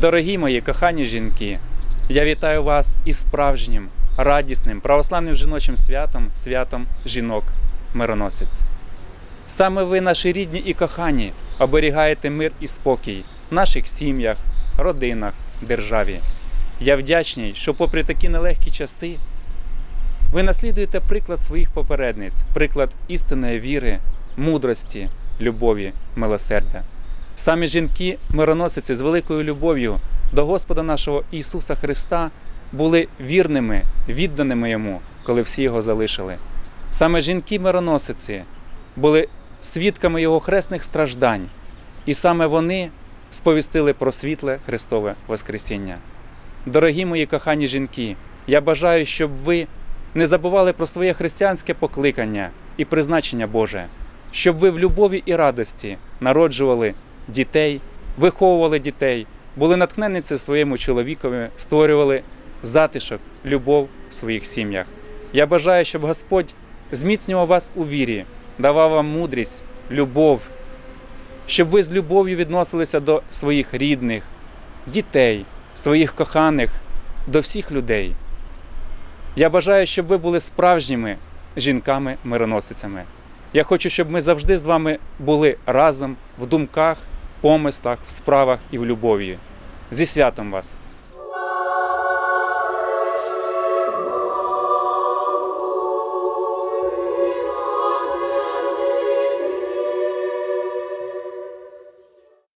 Дорогі мої кохані жінки, я вітаю вас із справжнім, радісним, православним жіночим святом, святом жінок мироносець. Саме ви, наші рідні і кохані, оберігаєте мир і спокій в наших сім'ях, родинах, державі. Я вдячний, що, попри такі нелегкі часи, ви наслідуєте приклад своїх попередниць, приклад істинної віри, мудрості, любові, милосердя. Самі жінки, мироносиці з великою любов'ю до Господа нашого Ісуса Христа були вірними, відданими Йому, коли всі його залишили. Саме жінки-мироносиці були свідками Його хресних страждань, і саме вони сповістили про світле Христове Воскресіння. Дорогі мої кохані жінки, я бажаю, щоб ви не забували про своє християнське покликання і призначення Боже, щоб ви в любові і радості народжували дітей, виховували дітей, були натхненниці в своєму чоловікові, створювали затишок, любов в своїх сім'ях. Я бажаю, щоб Господь зміцнював вас у вірі, давав вам мудрість, любов, щоб ви з любов'ю відносилися до своїх рідних, дітей, своїх коханих, до всіх людей. Я бажаю, щоб ви були справжніми жінками-мироносицями. Я хочу, щоб ми завжди з вами були разом в думках, помислах, в справах і в любові. Зі святом вас!